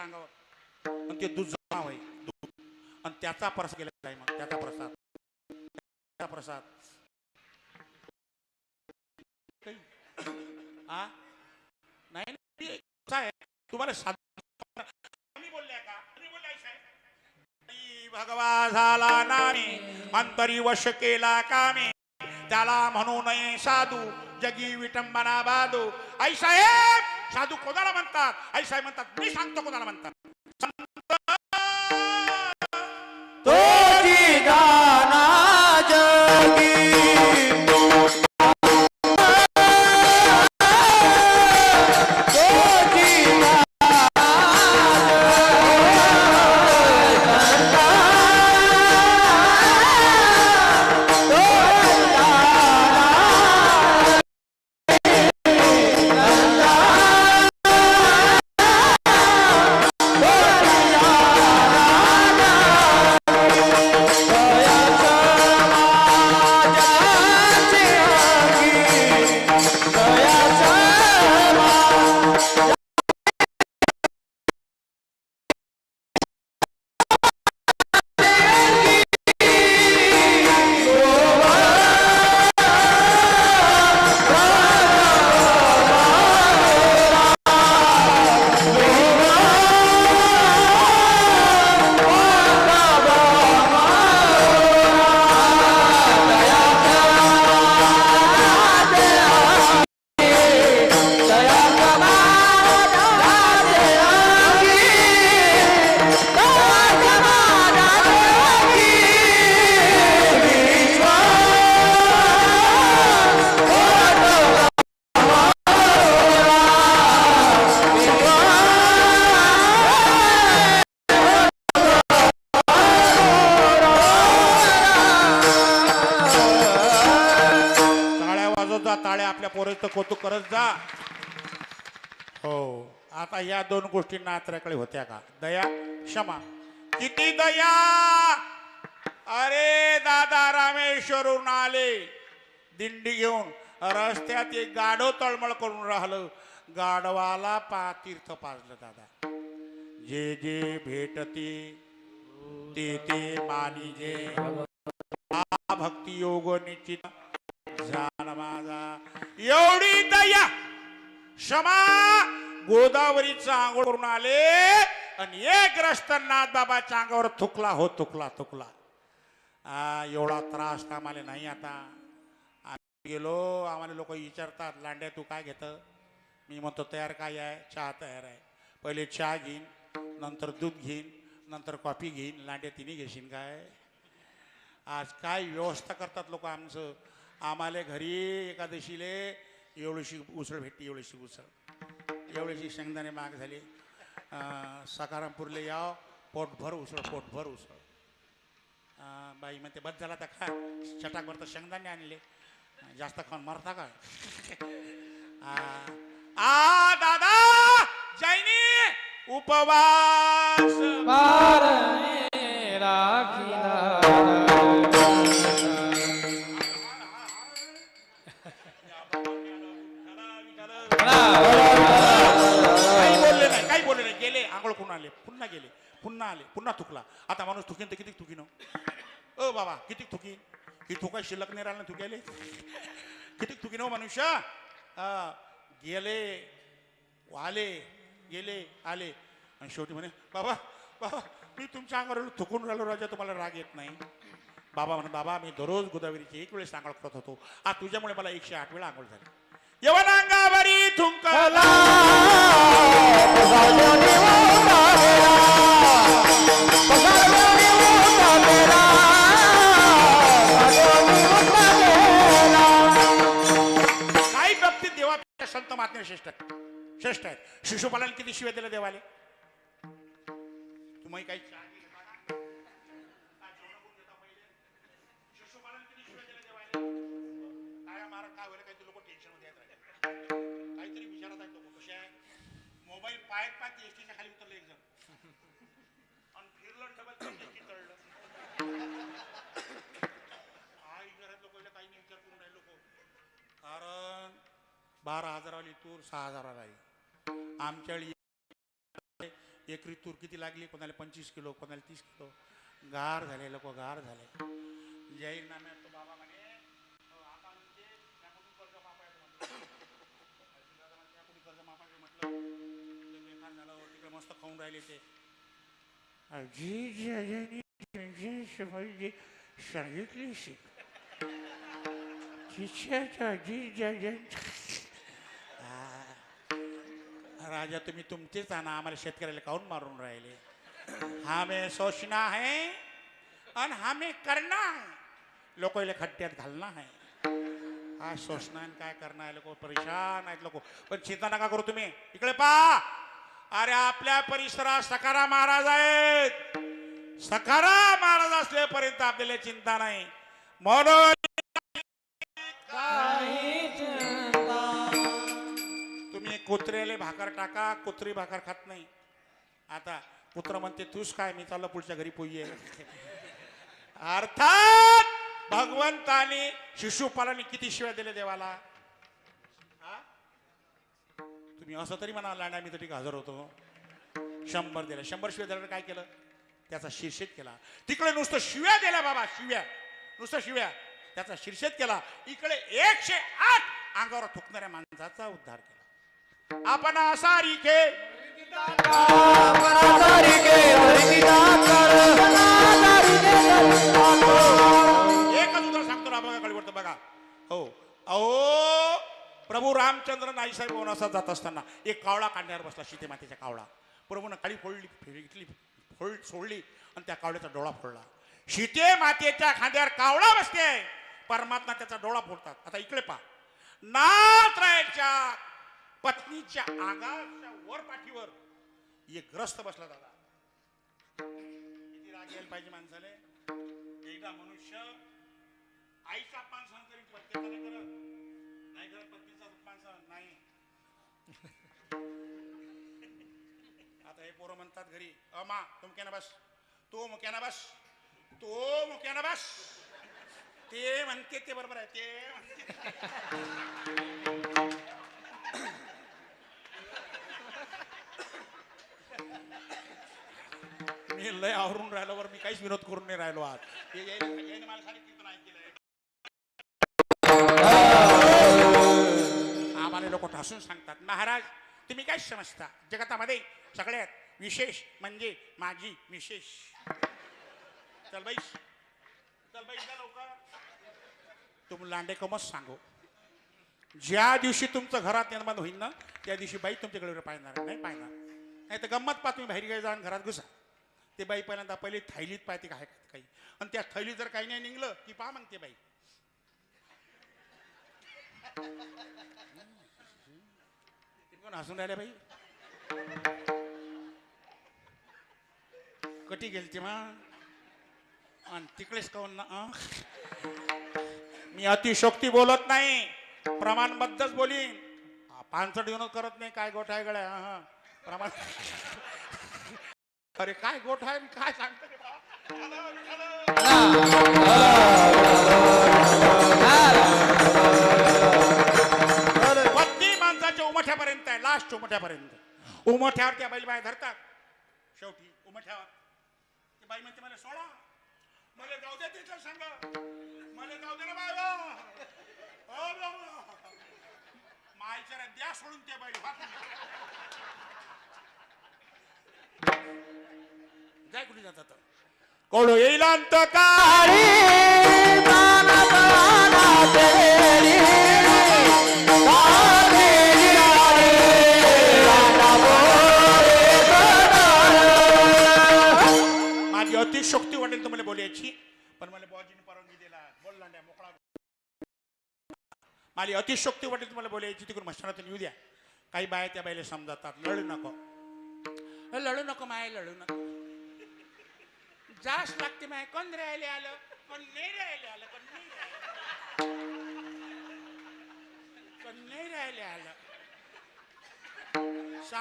अंगावर. ते दूध जमा आहे आणि त्याचा प्रसाद केलेला आहे मग त्याचा प्रसाद. त्याचा प्रसाद. काही? हा नाही नाही, तुम्हाला साध मी बोलल्या का? मी बोलल्या साहेब. भगवा झाला नामी अंतरी वश केला कामे. त्याला म्हणू नये साधू जगी विटंबना बाधू. आई साहेब! साधू कोणाला म्हणतात? आई साहेब म्हणतात मी सांगतो कोणाला म्हणतात. तोची दाना जगी. टाळ्या आपल्या पोराचं कौतुक करत जा. हो आता या दोन गोष्टी नात्र्याकडे होत्या का? दया क्षमा. किती दया! अरे दादा रामेश्वरून आले. दिंडी घेऊन रस्त्यात एक गाढव तळमळ करून राहिलं. गाडवाला पा तीर्थ पाजलं दादा. जे जे भेटते ते ते मानिजे. जे भक्ती योग निश्चित. झाला माझा. एवढी दया क्षमा गोदावरीचा आंघोळ करून आले आणि एक रस्त्यांना बाबाच्या अंगावर थुकला हो थुकला थुकला. आ, एवढा त्रास आम्हाला नाही आता. आम्ही गेलो आम्हाला लोक विचारतात लांड्या तू काय घेत? मी म्हणतो तयार काय आहे? चहा तयार आहे. पहिले चहा घेईन नंतर दूध घेईन नंतर कॉफी घेईन लांड्या तिन्ही घेशील काय? आज काय व्यवस्था करतात लोक आमचं? आम्हाला घरी एकादशीले एवढीशी उसळ भेटते एवढीशी उसळ. एवढीशी शेंगदाणे माग झाली. सकारामपूरले याव पोटभर उसळ पोटभर उसळ. बाई म्हणते बद झाला तर खा. चटाकभर तर शेंगदाणे आणले. जास्त खाऊन मरता का आ दादा जैनी उपवास. राखी काही बोलले नाही काही बोलले नाही. गेले आंघोळ पुन्हा आले पुन्हा गेले पुन्हा आले पुन्हा थुकला. आता माणूस थुकीन तर किती थुकीन हो? ओ बाबा किती थुकीन? ही थुका शिल्लक नाही राहिला थुक्याले किती थुकीन हो मनुष्य? गेले आले गेले आले. आणि शेवटी म्हणे बाबा बाबा मी तुमच्या अंगावर थुकून राहिलो राजा तुम्हाला राग येत नाही. बाबा म्हणे बाबा मी दररोज गोदावरीची एक वेळेस आंघोळ करत होतो. आज तुझ्यामुळे मला एकशे आठ वेळा आंघोळ झाली. यवन अंगावरी थुंकला काही बाबतीत देवापेक्षा संत महात्मे श्रेष्ठ आहेत. श्रेष्ठ आहेत. शिशुपालन किती शिवाय दिलं देवाले? तुम्ही काही पायात पाय एसटीच्या खाली उतरले एक जण. आणि फिरलं डबल एसटी तळलं. काय घरात लोक काही नाही विचार करून राहिले लोक. कारण बारा हजारावाली तूर सहा हजाराला आहे. आमच्या वेळी एकरी तूर किती लागली? कोणाला पंचवीस किलो कोणाला तीस किलो. गार झाले लोक गार झाले. जाहीरनाम्यात मस्त खाऊन राहिले ते. संजय शिवाजी सांगितली शिक जी राजा तुम्ही तुमचेच आणा आम्हाला शेतकऱ्याला काऊन मारून राहिले? हमें सोचना है आणि हमें करना है लोकांना खड्ड्यात घालना है हा सोचना काय करणार आहे लोक परेशान आहेत लोक. पण चिंता नका करू तुम्ही. इकडे पा अरे आपल्या परिसरात सकारा महाराज आहेत. सकारा महाराज असल्यापर्यंत आपल्याला चिंता नाही. म्हणून तुम्ही कुत्र्याले भाकर टाका कुत्री भाकर खात नाही. आता कुत्र म्हणते तूच काय मी चाललो पुढच्या घरी पोये अर्थात भगवंताने शिशुपालाने किती शिव्या दिल्या देवाला? तुम्ही असं तरी म्हणा लांडा मी तरी हजर होतो. शंभर दिले. शंभर शिव्या दिल्यावर काय केलं? त्याचा शीर्षेत केला. तिकडे नुसतं शिव्या दिल्या बाबा शिव्या. नुसतं शिव्या. त्याचा शीर्षेत केला. इकडे एकशे आठ अंगावर थुकणाऱ्या माणसाचा उद्धार केला. आपण असा रिखे एकच उदाहरण सांगतो ना बघा कळवडतं बघा. हो. अहो प्रभू रामचंद्र नाईसाहेब वनवासात जात असताना एक कावळा काढण्यावर बसला सीते मातेच्या कावळा. प्रभूनं काळी फोडली फेकली फोड सोडली आणि त्या कावळ्याचा डोळा फोडला. सीते मातेच्या खांद्यावर कावळा बसते. परमात्मा त्याचा डोळा फोडतात. आता इकडे पहा. नाथरायच्या पत्नीच्या आगाच्या वर पाठीवर एक ग्रस्त बसला दादा. किती राग यायला पाहिजे माणसाले? एकदा मनुष्य आईचा अपमान सहन करीत नाही नाही करत पत्नीचा नाही. आता हे पोरं म्हणतात घरी अमा तू ना बस तो मुक्याना बस तो मुक्याना बस ते म्हणते ते बरोबर आहे ते म्हणते. मी लय आवरून राहिलो वर मी काहीच विरोध करून नाही राहिलो आज. हे यायने- मला हसून सांगतात महाराज तुम्ही काय समजता? जगतामध्ये सगळ्यात विशेष म्हणजे माझी विशेष चल बाई चल बाई तुम लांडे कमच सांगू. ज्या दिवशी तुमचं घरात निर्माण होईल ना त्या दिवशी बाई तुमच्याकडे पाहणार नाही पाहणार. नाही तर गंमत पा तुम्ही बाहेर गेले जाऊन घरात घुसा. ते बाई पहिल्यांदा पहिले थैलीत पाहते काय काही. आणि त्या थैलीत जर काही नाही निघलं की पहा मग ते बाई. कोण हसून राहिले बाई. कटी गेलती मा. आणि तिकडेच काऊन ना मी अतिशोक्ती बोलत नाही. प्रमाणबद्धच बोलीन. पानसट येऊन करत नाही काय गोठ आहे गड्या हा, प्रमाण अरे काय गोठ आहे मी काय सांगतो लास्ट उमठ्यापर्यंत. उमठ्यावर त्या बैल बाया धरतात. शेवटी उमठ्यावर. ती बाई म्हणते मला सोडा. मला जाऊ दे तिथं सांग. मला जाऊ दे ना बाय. हो, बाबा. मायच्या द्या सोडून ते बैल जाय कुठे जातात कोण येईल अंत काळी माझी अतिशोक्ती वाटली तुम्हाला बोलायची तिकडून मशानातून येऊ द्या. काही बाया त्या बायला समजातात लढू नको. लढू नको माय लढू नको. जास लागते माय कोण राहिले आलं? कोण नाही राहिले आलं? कोण नाही राहिले आलं?